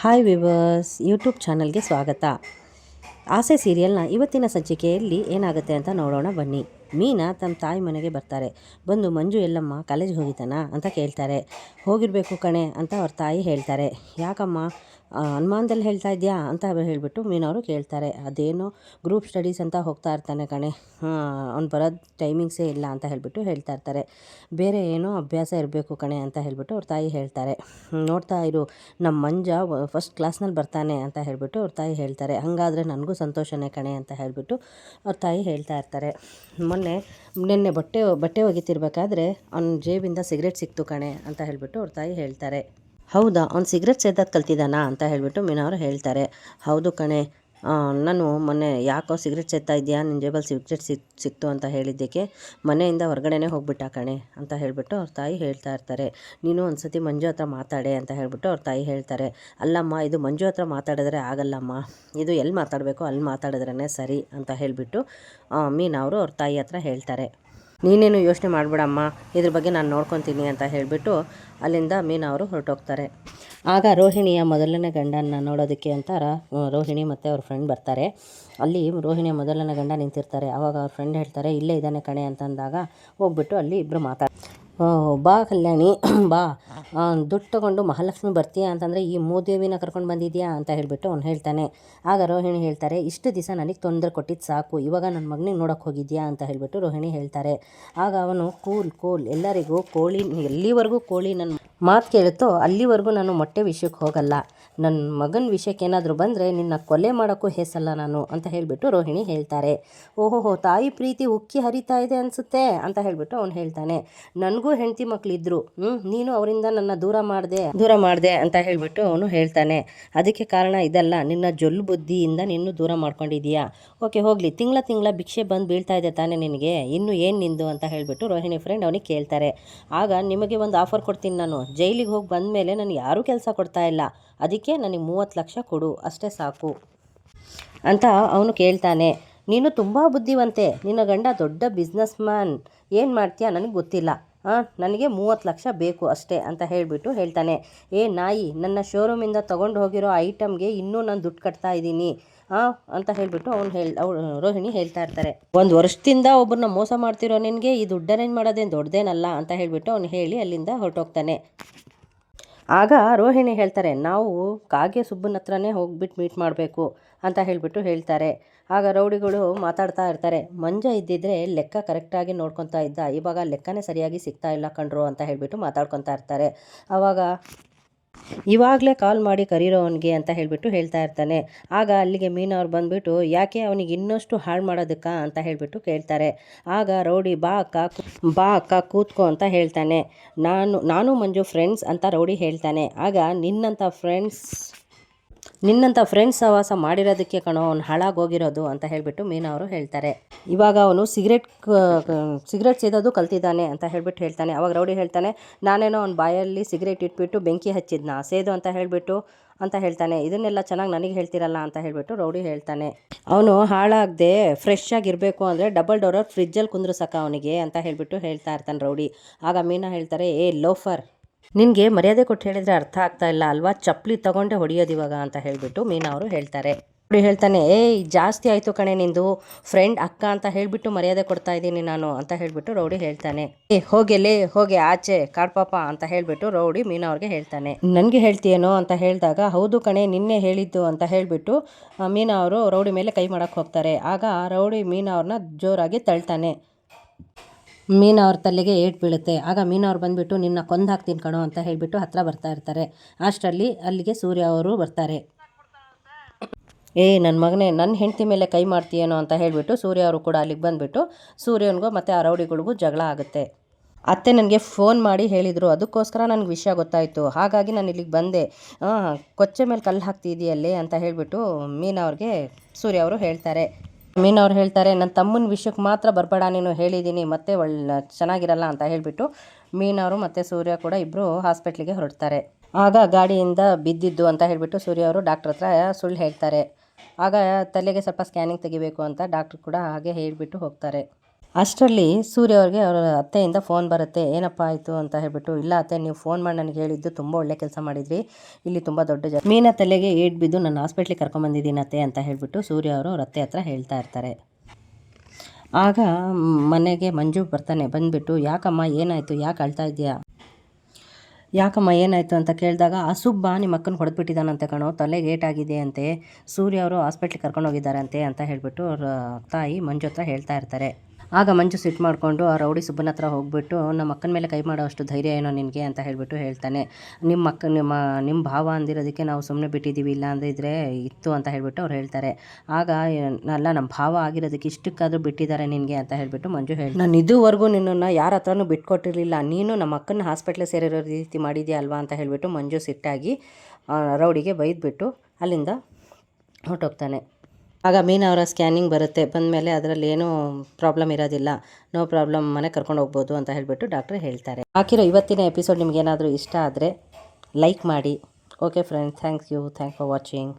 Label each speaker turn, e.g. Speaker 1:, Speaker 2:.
Speaker 1: Hi viewers YouTube ಚಾನಲ್ಗೆ ಸ್ವಾಗತ. ಆಸೆ ಸೀರಿಯಲ್ನ ಇವತ್ತಿನ ಸಂಚಿಕೆಯಲ್ಲಿ ಏನಾಗುತ್ತೆ ಅಂತ ನೋಡೋಣ ಬನ್ನಿ. ಮೀನಾ ತಮ್ಮ ತಾಯಿ ಮನೆಗೆ ಬರ್ತಾರೆ. ಬಂದು ಮಂಜು, ಎಲ್ಲಮ್ಮ, ಕಾಲೇಜ್ಗೆ ಹೋಗಿದ್ದಾನಾ ಅಂತ ಕೇಳ್ತಾರೆ. ಹೋಗಿರಬೇಕು ಕಣೆ ಅಂತ ಅವ್ರ ತಾಯಿ ಹೇಳ್ತಾರೆ. ಯಾಕಮ್ಮ ಅನುಮಾನದಲ್ಲಿ ಹೇಳ್ತಾ ಇದೆಯಾ ಅಂತ ಹೇಳಿಬಿಟ್ಟು ಮೀನವರು ಕೇಳ್ತಾರೆ. ಅದೇನೋ ಗ್ರೂಪ್ ಸ್ಟಡೀಸ್ ಅಂತ ಹೋಗ್ತಾ ಇರ್ತಾನೆ ಕಣೆ. ಅವ್ನು ಬರೋದು ಟೈಮಿಂಗ್ಸೇ ಇಲ್ಲ ಅಂತ ಹೇಳಿಬಿಟ್ಟು ಹೇಳ್ತಾ ಇರ್ತಾರೆ. ಬೇರೆ ಏನೋ ಅಭ್ಯಾಸ ಇರಬೇಕು ಕಣೆ ಅಂತ ಹೇಳಿಬಿಟ್ಟು ಅವ್ರ ತಾಯಿ ಹೇಳ್ತಾರೆ. ನೋಡ್ತಾ ಇರು ನಮ್ಮ ಮಂಜ ಫಸ್ಟ್ ಕ್ಲಾಸ್ನಲ್ಲಿ ಬರ್ತಾನೆ ಅಂತ ಹೇಳಿಬಿಟ್ಟು ಅವ್ರ ತಾಯಿ ಹೇಳ್ತಾರೆ. ಹಾಗಾದರೆ ನನಗೂ ಸಂತೋಷನೇ ಕಣೆ ಅಂತ ಹೇಳಿಬಿಟ್ಟು ಅವ್ರ ತಾಯಿ ಹೇಳ್ತಾ ಇರ್ತಾರೆ. ಮೊನ್ನೆ, ನಿನ್ನೆ ಬಟ್ಟೆ ಬಟ್ಟೆ ಒಗಿತಿರ್ಬೇಕಾದ್ರೆ ಅವ್ನ ಜೇಬಿಂದ ಸಿಗರೇಟ್ ಸಿಕ್ತು ಕಣೆ ಅಂತ ಹೇಳಿಬಿಟ್ಟು ಅವ್ರ ತಾಯಿ ಹೇಳ್ತಾರೆ. ಹೌದಾ, ಅವ್ನು ಸಿಗರೇಟ್ ಸೇದೋದು ಕಲ್ತಿದ್ದಾನಾ ಅಂತ ಹೇಳಿಬಿಟ್ಟು ಮೀನವರು ಹೇಳ್ತಾರೆ. ಹೌದು ಕಣೆ ನಾನು ಮೊನ್ನೆ ಯಾಕೋ ಸಿಗ್ರೆಟ್ ಸೇದ್ತಾ ಇದೆಯಾ ನಿನ್ನ ಜೇಬಲ್ಲಿ ಸಿಗರೇಟ್ ಸಿಕ್ ಸಿಕ್ತು ಅಂತ ಹೇಳಿದ್ದಕ್ಕೆ ಮನೆಯಿಂದ ಹೊರಗಡೆನೇ ಹೋಗ್ಬಿಟ್ಟ ಕಣೆ ಅಂತ ಹೇಳಿಬಿಟ್ಟು ಅವ್ರ ತಾಯಿ ಹೇಳ್ತಾ ಇರ್ತಾರೆ. ನೀನು ಒಂದು ಸತಿ ಮಂಜು ಹತ್ರ ಮಾತಾಡೆ ಅಂತ ಹೇಳಿಬಿಟ್ಟು ಅವ್ರ ತಾಯಿ ಹೇಳ್ತಾರೆ. ಅಲ್ಲಮ್ಮ, ಇದು ಮಂಜು ಹತ್ರ ಮಾತಾಡಿದ್ರೆ ಆಗಲ್ಲಮ್ಮ. ಇದು ಎಲ್ಲಿ ಮಾತಾಡಬೇಕು ಅಲ್ಲಿ ಮಾತಾಡಿದ್ರೇ ಸರಿ ಅಂತ ಹೇಳಿಬಿಟ್ಟು ಮೀನವರು ಅವ್ರ ತಾಯಿ ಹತ್ರ ಹೇಳ್ತಾರೆ. ನೀನೇನು ಯೋಚನೆ ಮಾಡಿಬಿಡಮ್ಮ. ಇದ್ರ ಬಗ್ಗೆ ನಾನು ನೋಡ್ಕೊತೀನಿ ಅಂತ ಹೇಳಿಬಿಟ್ಟು ಅಲ್ಲಿಂದ ಮೀನವರು ಹೊರಟೋಗ್ತಾರೆ. ಆಗ ರೋಹಿಣಿಯ ಮೊದಲನೇ ಗಂಡನ ನೋಡೋದಕ್ಕೆ ಅಂತ ರೋಹಿಣಿ ಮತ್ತು ಅವ್ರ ಫ್ರೆಂಡ್ ಬರ್ತಾರೆ. ಅಲ್ಲಿ ರೋಹಿಣಿಯ ಮೊದಲನೇ ಗಂಡ ನಿಂತಿರ್ತಾರೆ. ಆವಾಗ ಅವ್ರ ಫ್ರೆಂಡ್ ಹೇಳ್ತಾರೆ, ಇಲ್ಲೇ ಇದ್ದಾನೆ ಕಣೆ ಅಂತಂದಾಗ ಹೋಗ್ಬಿಟ್ಟು ಅಲ್ಲಿ ಇಬ್ಬರು ಮಾತಾಡ ಬಾ ಕಲ್ಯಾಣಿ ಬಾ. ದುಡ್ಡು ತಗೊಂಡು ಮಹಾಲಕ್ಷ್ಮಿ ಬರ್ತೀಯಾ ಅಂತಂದರೆ, ಈ ಮೂದೇವಿನ ಕರ್ಕೊಂಡು ಬಂದಿದ್ಯಾ ಅಂತ ಹೇಳಿಬಿಟ್ಟು ಅವ್ನು ಹೇಳ್ತಾನೆ. ಆಗ ರೋಹಿಣಿ ಹೇಳ್ತಾರೆ, ಇಷ್ಟು ದಿವಸ ನನಗೆ ತೊಂದರೆ ಕೊಟ್ಟಿದ್ದು ಸಾಕು, ಇವಾಗ ನನ್ನ ಮಗನಿಗೆ ನೋಡೋಕೆ ಹೋಗಿದ್ಯಾ ಅಂತ ಹೇಳಿಬಿಟ್ಟು ರೋಹಿಣಿ ಹೇಳ್ತಾರೆ. ಆಗ ಅವನು, ಕೂಲ್ ಕೂಲ್, ಎಲ್ಲರಿಗೂ ಕೋಳಿ, ಎಲ್ಲಿವರೆಗೂ ಕೋಳಿ ನನ್ನ ಮಾತು ಕೇಳುತ್ತೋ ಅಲ್ಲಿವರೆಗೂ ನಾನು ಮೊಟ್ಟೆ ವಿಷಯಕ್ಕೆ ಹೋಗಲ್ಲ. ನನ್ನ ಮಗನ ವಿಷಯಕ್ಕೆ ಏನಾದರೂ ಬಂದರೆ ನಿನ್ನ ಕೊಲೆ ಮಾಡೋಕ್ಕೂ ಹೆಸಲ್ಲ ನಾನು, ಅಂತ ಹೇಳಿಬಿಟ್ಟು ರೋಹಿಣಿ ಹೇಳ್ತಾರೆ. ಓಹೋಹೋ, ತಾಯಿ ಪ್ರೀತಿ ಉಕ್ಕಿ ಹರಿತಾ ಇದೆ ಅನಿಸುತ್ತೆ, ಅಂತ ಹೇಳಿಬಿಟ್ಟು ಅವ್ನು ಹೇಳ್ತಾನೆ. ನನಗೂ ಹೆಂಡತಿ ಮಕ್ಕಳಿದ್ರು ಹ್ಞೂ ನೀನು ಅವರಿಂದ ನನ್ನ ದೂರ ಮಾಡಿದೆ ದೂರ ಮಾಡಿದೆ, ಅಂತ ಹೇಳಿಬಿಟ್ಟು ಅವನು ಹೇಳ್ತಾನೆ. ಅದಕ್ಕೆ ಕಾರಣ ಇದಲ್ಲ, ನಿನ್ನ ಜೊಲ್ಲು ಬುದ್ಧಿಯಿಂದ ನಿನ್ನೂ ದೂರ ಮಾಡ್ಕೊಂಡಿದ್ದೀಯಾ ಓಕೆ, ಹೋಗಲಿ, ತಿಂಗಳ ತಿಂಗಳ ಭಿಕ್ಷೆ ಬಂದು ಬೀಳ್ತಾ ಇದೆ ತಾನೇ ನಿನಗೆ, ಇನ್ನು ಏನು ನಿಂದು? ಅಂತ ಹೇಳಿಬಿಟ್ಟು ರೋಹಿಣಿ ಫ್ರೆಂಡ್ ಅವನಿಗೆ ಕೇಳ್ತಾರೆ. ಆಗ ನಿಮಗೆ ಒಂದು ಆಫರ್ ಕೊಡ್ತೀನಿ ನಾನು ಜೈಲಿಗೆ ಹೋಗಿ ಬಂದ ಮೇಲೆ ನಾನು ಯಾರೂ ಕೆಲಸ ಕೊಡ್ತಾ ಇಲ್ಲ. ಅದಕ್ಕೆ ನನಗೆ ಮೂವತ್ತು ಲಕ್ಷ ಕೊಡು, ಅಷ್ಟೇ ಸಾಕು. ಅಂತ ಅವನು ಕೇಳ್ತಾನೆ. ನೀನು ತುಂಬ ಬುದ್ಧಿವಂತೆ. ನಿನ್ನ ಗಂಡ ದೊಡ್ಡ ಬಿಸ್ನೆಸ್ ಮ್ಯಾನ್ ಏನು ಮಾಡ್ತೀಯ ನನಗೆ ಗೊತ್ತಿಲ್ಲ. ನನಗೆ ಮೂವತ್ತು ಲಕ್ಷ ಬೇಕು ಅಷ್ಟೇ ಅಂತ ಹೇಳಿಬಿಟ್ಟು ಹೇಳ್ತಾನೆ. ಏ ನಾಯಿ, ನನ್ನ ಶೋರೂಮಿಂದ ತೊಗೊಂಡು ಹೋಗಿರೋ ಐಟಮ್ಗೆ ಇನ್ನೂ ನಾನು ದುಡ್ಡು ಕಟ್ತಾ ಇದ್ದೀನಿ. ಅಂತ ಹೇಳಿಬಿಟ್ಟು ಅವ್ನು ಹೇಳಿ ರೋಹಿಣಿ ಹೇಳ್ತಾ ಇರ್ತಾರೆ. ಒಂದು ವರ್ಷದಿಂದ ಒಬ್ಬರನ್ನ ಮೋಸ ಮಾಡ್ತಿರೋ ನಿನಗೆ ಈ ದುಡ್ಡು ಅರೇಂಜ್ ಮಾಡೋದೇನು ದೊಡ್ಡದೇನಲ್ಲ ಅಂತ ಹೇಳಿಬಿಟ್ಟು ಅವ್ನು ಹೇಳಿ ಅಲ್ಲಿಂದ ಹೊರಟೋಗ್ತಾನೆ. ಆಗ ರೋಹಿಣಿ ಹೇಳ್ತಾರೆ, ನಾವು ಕಾಗೆ ಸುಬ್ಬನ ಹತ್ರನೇ ಹೋಗ್ಬಿಟ್ಟು ಮೀಟ್ ಮಾಡಬೇಕು ಅಂತ ಹೇಳಿಬಿಟ್ಟು ಹೇಳ್ತಾರೆ. ಆಗ ರೌಡಿಗಳು ಮಾತಾಡ್ತಾ ಇರ್ತಾರೆ, ಮಂಜ ಇದ್ದಿದ್ರೆ ಲೆಕ್ಕ ಕರೆಕ್ಟಾಗಿ ನೋಡ್ಕೊತಾ ಇದ್ದ, ಇವಾಗ ಲೆಕ್ಕನೇ ಸರಿಯಾಗಿ ಸಿಗ್ತಾ ಇಲ್ಲ ಕಣ್ರು ಅಂತ ಹೇಳಿಬಿಟ್ಟು ಮಾತಾಡ್ಕೊತಾ ಇರ್ತಾರೆ. ಆವಾಗ ಇವಾಗಲೇ ಕಾಲ್ ಮಾಡಿ ಕರೀರೋವನಿಗೆ ಅಂತ ಹೇಳಿಬಿಟ್ಟು ಹೇಳ್ತಾ ಇರ್ತಾನೆ. ಆಗ ಅಲ್ಲಿಗೆ ಮೀನವ್ರು ಬಂದುಬಿಟ್ಟು, ಯಾಕೆ ಅವನಿಗೆ ಇನ್ನಷ್ಟು ಹಾಳು ಮಾಡೋದಕ್ಕಾ? ಅಂತ ಹೇಳಿಬಿಟ್ಟು ಕೇಳ್ತಾರೆ. ಆಗ ರೌಡಿ, ಬಾ ಅಕ್ಕ ಬಾ ಅಕ್ಕ, ಕೂತ್ಕೋ ಅಂತ ಹೇಳ್ತಾನೆ. ನಾನು ನಾನು ಮಂಜು ಫ್ರೆಂಡ್ಸ್ ಅಂತ ರೌಡಿ ಹೇಳ್ತಾನೆ. ಆಗ ನಿನ್ನಂಥ ಫ್ರೆಂಡ್ಸ್ ನಿನ್ನಂಥ ಫ್ರೆಂಡ್ಸ್ ಸಹವಾಸ ಮಾಡಿರೋದಕ್ಕೆ ಕಣೋ, ಅವ್ನು ಹಾಳಾಗೋಗಿರೋದು ಅಂತ ಹೇಳಿಬಿಟ್ಟು ಮೀನಾ ಅವರು ಹೇಳ್ತಾರೆ. ಇವಾಗ ಅವನು ಸಿಗರೇಟ್ ಸಿಗರೇಟ್ ಸೇದೋದು ಕಲ್ತಿದ್ದಾನೆ ಅಂತ ಹೇಳಿಬಿಟ್ಟು ಹೇಳ್ತಾನೆ. ಅವಾಗ ರೌಡಿ ಹೇಳ್ತಾನೆ, ನಾನೇನೋ ಅವ್ನ ಬಾಯಲ್ಲಿ ಸಿಗರೇಟ್ ಇಟ್ಬಿಟ್ಟು ಬೆಂಕಿ ಹಚ್ಚಿದ್ನ, ಸೇದು ಅಂತ ಹೇಳಿಬಿಟ್ಟು ಅಂತ ಹೇಳ್ತಾನೆ. ಇದನ್ನೆಲ್ಲ ಚೆನ್ನಾಗಿ ನನಗೆ ಹೇಳ್ತಿರಲ್ಲ ಅಂತ ಹೇಳಿಬಿಟ್ಟು ರೌಡಿ ಹೇಳ್ತಾನೆ. ಅವನು ಹಾಳಾಗದೆ ಫ್ರೆಶ್ ಆಗಿರಬೇಕು ಅಂದರೆ ಡಬಲ್ ಡೋರರ್ ಫ್ರಿಜ್ಜಲ್ಲಿ ಕುಂದ್ರಸಕ್ಕ ಅವನಿಗೆ ಅಂತ ಹೇಳಿಬಿಟ್ಟು ಹೇಳ್ತಾ ಇರ್ತಾನೆ ರೌಡಿ. ಆಗ ಮೀನಾ ಹೇಳ್ತಾರೆ, ಏ, ಲೋಫರ್ ನಿನಗೆ ಮರ್ಯಾದೆ ಕೊಟ್ಟು ಹೇಳಿದ್ರೆ ಅರ್ಥ ಆಗ್ತಾ ಇಲ್ಲ ಅಲ್ವಾ? ಚಪ್ಪಲಿ ತಗೊಂಡೆ ಹೊಡಿಯೋದು ಇವಾಗ ಅಂತ ಹೇಳಿಬಿಟ್ಟು ಮೀನಾ ಅವರು ಹೇಳ್ತಾರೆ. ರೌಡಿ ಹೇಳ್ತಾನೆ, ಏಯ್, ಜಾಸ್ತಿ ಆಯಿತು ಕಣೆ ನಿಂದು. ಫ್ರೆಂಡ್ ಅಕ್ಕ ಅಂತ ಹೇಳಿಬಿಟ್ಟು ಮರ್ಯಾದೆ ಕೊಡ್ತಾ ಇದ್ದೀನಿ ನಾನು, ಅಂತ ಹೇಳಿಬಿಟ್ಟು ರೌಡಿ ಹೇಳ್ತಾನೆ. ಏ ಹೋಗೆಲೇ ಹೋಗಿ ಆಚೆ ಕಾಡ್ಪಾಪ ಅಂತ ಹೇಳಿಬಿಟ್ಟು ರೌಡಿ ಮೀನಾ ಅವ್ರಿಗೆ ಹೇಳ್ತಾನೆ. ನನಗೆ ಹೇಳ್ತೀಯೇನೋ? ಅಂತ ಹೇಳಿದಾಗ, ಹೌದು ಕಣೆ, ನಿನ್ನೆ ಹೇಳಿದ್ದು, ಅಂತ ಹೇಳಿಬಿಟ್ಟು ಮೀನಾ ಅವರು ರೌಡಿ ಮೇಲೆ ಕೈ ಮಾಡಕ್ಕೆ ಹೋಗ್ತಾರೆ. ಆಗ ರೌಡಿ ಮೀನಾ ಅವ್ರನ್ನ ಜೋರಾಗಿ ತಳ್ತಾನೆ. ಮೀನಾ ಅವ್ರ ತಲೆಗೆ ಏಟ್ ಬೀಳುತ್ತೆ. ಆಗ ಮೀನು ಅವ್ರು ಬಂದುಬಿಟ್ಟು, ನಿನ್ನ ಕೊಂದು ಹಾಕ್ತೀನಿ ಕಣೋ ಅಂತ ಹೇಳಿಬಿಟ್ಟು ಹತ್ರ ಬರ್ತಾ ಇರ್ತಾರೆ. ಅಷ್ಟರಲ್ಲಿ ಅಲ್ಲಿಗೆ ಸೂರ್ಯ ಅವರು ಬರ್ತಾರೆ. ಏ ನನ್ನ ಮಗನೇ ನನ್ನ ಹೆಂಡತಿ ಮೇಲೆ ಕೈ ಮಾಡ್ತೀಯೇನೋ ಅಂತ ಹೇಳಿಬಿಟ್ಟು ಸೂರ್ಯ ಅವರು ಕೂಡ ಅಲ್ಲಿಗೆ ಬಂದುಬಿಟ್ಟು ಸೂರ್ಯನಿಗೂ ಮತ್ತು ಆ ರೌಡಿಗಳಿಗೂ ಜಗಳ ಆಗುತ್ತೆ. ಅತ್ತೆ ನನಗೆ ಫೋನ್ ಮಾಡಿ ಹೇಳಿದರು, ಅದಕ್ಕೋಸ್ಕರ ನನಗೆ ವಿಷಯ ಗೊತ್ತಾಯಿತು. ಹಾಗಾಗಿ ನಾನು ಇಲ್ಲಿಗೆ ಬಂದೆ. ಕೊಚ್ಚೆ ಮೇಲೆ ಕಲ್ಲು ಹಾಕ್ತಿದೆಯಲ್ಲೇ ಅಂತ ಹೇಳಿಬಿಟ್ಟು ಮೀನವ್ರಿಗೆ ಸೂರ್ಯ ಅವರು ಹೇಳ್ತಾರೆ. ಮೀನಾ ಅವ್ರು ಹೇಳ್ತಾರೆ ನನ್ನ ತಮ್ಮನ ವಿಷಯಕ್ಕೆ ಮಾತ್ರ ಬರಬೇಡ, ನೀನು ಹೇಳಿದ್ದೀನಿ ಮತ್ತೆ ಒಳ್ಳೆ ಚೆನ್ನಾಗಿರಲ್ಲ ಅಂತ ಹೇಳಿಬಿಟ್ಟು ಮೀನವರು ಮತ್ತು ಸೂರ್ಯ ಕೂಡ ಇಬ್ಬರು ಹಾಸ್ಪಿಟ್ಲಿಗೆ ಹೊರಡ್ತಾರೆ. ಆಗ ಗಾಡಿಯಿಂದ ಬಿದ್ದಿದ್ದು ಅಂತ ಹೇಳಿಬಿಟ್ಟು ಸೂರ್ಯ ಅವರು ಡಾಕ್ಟ್ರ್ ಹತ್ರ ಸುಳ್ಳು ಹೇಳ್ತಾರೆ. ಆಗ ತಲೆಗೆ ಸ್ವಲ್ಪ ಸ್ಕ್ಯಾನಿಂಗ್ ತೆಗಿಬೇಕು ಅಂತ ಡಾಕ್ಟ್ರು ಕೂಡ ಹಾಗೆ ಹೇಳಿಬಿಟ್ಟು ಹೋಗ್ತಾರೆ. ಅಷ್ಟರಲ್ಲಿ ಸೂರ್ಯ ಅವ್ರಿಗೆ ಅವರ ಅತ್ತೆಯಿಂದ ಫೋನ್ ಬರುತ್ತೆ, ಏನಪ್ಪ ಆಯಿತು ಅಂತ ಹೇಳ್ಬಿಟ್ಟು, ಇಲ್ಲ ಅತ್ತೆ, ನೀವು ಫೋನ್ ಮಾಡಿ ನನಗೆ ಹೇಳಿದ್ದು ತುಂಬ ಒಳ್ಳೆ ಕೆಲಸ ಮಾಡಿದ್ರಿ, ಇಲ್ಲಿ ತುಂಬ ದೊಡ್ಡ ಜ ಮೀನ ತಲೆಗೆ ಏಟ್ ಬಿದ್ದು ನನ್ನ ಹಾಸ್ಪಿಟ್ಲಿಗೆ ಕರ್ಕೊಂಬಂದಿದ್ದೀನಿ ಅತ್ತೆ ಅಂತ ಹೇಳಿಬಿಟ್ಟು ಸೂರ್ಯ ಅವರು ಅವ್ರ ಅತ್ತೆ ಹತ್ರ ಹೇಳ್ತಾ ಇರ್ತಾರೆ. ಆಗ ಮನೆಗೆ ಮಂಜು ಬರ್ತಾನೆ, ಬಂದುಬಿಟ್ಟು, ಯಾಕಮ್ಮ, ಏನಾಯಿತು? ಯಾಕೆ ಅಳ್ತಾ ಇದೆಯಾ ಯಾಕಮ್ಮ, ಏನಾಯಿತು? ಅಂತ ಕೇಳಿದಾಗ, ಅಸುಬ್ಬ ನಿಮ್ಮ ಅಕ್ಕನ ಹೊಡೆದ್ಬಿಟ್ಟಿದ್ದಾನಂತೆ ಕಣೋ, ತಲೆಗೆ ಏಟಾಗಿದೆ ಅಂತೆ, ಸೂರ್ಯ ಅವರು ಹಾಸ್ಪಿಟ್ಲಿಗೆ ಕರ್ಕೊಂಡೋಗಿದ್ದಾರೆ ಅಂತೆ, ಅಂತ ಹೇಳಿಬಿಟ್ಟು ಅವ್ರ ತಾಯಿ ಮಂಜು ಹತ್ರ ಹೇಳ್ತಾ ಇರ್ತಾರೆ. ಆಗ ಮಂಜು ಸಿಟ್ಟು ಮಾಡಿಕೊಂಡು ಆ ರೌಡಿ ಸುಬ್ಬನ ಹತ್ರ ಹೋಗ್ಬಿಟ್ಟು, ನಮ್ಮ ಅಕ್ಕನ ಮೇಲೆ ಕೈ ಮಾಡೋ ಅಷ್ಟು ಧೈರ್ಯ ಏನೋ ನಿನಗೆ? ಅಂತ ಹೇಳಿಬಿಟ್ಟು ಹೇಳ್ತಾನೆ. ನಿಮ್ಮ ಅಕ್ಕ, ನಿಮ್ಮ ನಿಮ್ಮ ಭಾವ ಅಂದಿರೋದಕ್ಕೆ ನಾವು ಸುಮ್ಮನೆ ಬಿಟ್ಟಿದ್ದೀವಿ, ಇಲ್ಲ ಅಂದಿದ್ರೆ ಇತ್ತು, ಅಂತ ಹೇಳಿಬಿಟ್ಟು ಅವ್ರು ಹೇಳ್ತಾರೆ. ಆಗ, ಅಲ್ಲ, ನಮ್ಮ ಭಾವ ಆಗಿರೋದಕ್ಕೆ ಇಷ್ಟಕ್ಕಾದರೂ ಬಿಟ್ಟಿದ್ದಾರೆ ನಿನಗೆ, ಅಂತ ಹೇಳಿಬಿಟ್ಟು ಮಂಜು ಹೇಳಿ ನಾನು ಇದುವರೆಗೂ ನಿನ್ನನ್ನು ಯಾರ ಹತ್ರನೂ ಬಿಟ್ಕೊಟ್ಟಿರಲಿಲ್ಲ. ನೀನು ನಮ್ಮ ಅಕ್ಕನ ಹಾಸ್ಪಿಟ್ಲಿಗೆ ಸೇರಿರೋ ರೀತಿ ಮಾಡಿದ್ಯಾ ಅಲ್ವಾ ಅಂತ ಹೇಳಿಬಿಟ್ಟು ಮಂಜು ಸಿಟ್ಟಾಗಿ ರೌಡಿಗೆ ಬೈದ್ಬಿಟ್ಟು ಅಲ್ಲಿಂದ ಹೊರಟೋಗ್ತಾನೆ. ಆಗ ಮೀನಾ ಅವರ ಸ್ಕ್ಯಾನಿಂಗ್ ಬರುತ್ತೆ. ಬಂದಮೇಲೆ ಅದರಲ್ಲಿ ಏನೂ ಪ್ರಾಬ್ಲಮ್ ಇರೋದಿಲ್ಲ. ನೋ ಪ್ರಾಬ್ಲಮ್, ಮನೆ ಕರ್ಕೊಂಡು ಹೋಗ್ಬೋದು ಅಂತ ಹೇಳಿಬಿಟ್ಟು ಡಾಕ್ಟ್ರ್ ಹೇಳ್ತಾರೆ. ಹಾಕಿರೋ ಇವತ್ತಿನ ಎಪಿಸೋಡ್ ನಿಮಗೇನಾದರೂ ಇಷ್ಟ ಆದರೆ ಲೈಕ್ ಮಾಡಿ. Okay friends, thanks you. Thank for watching.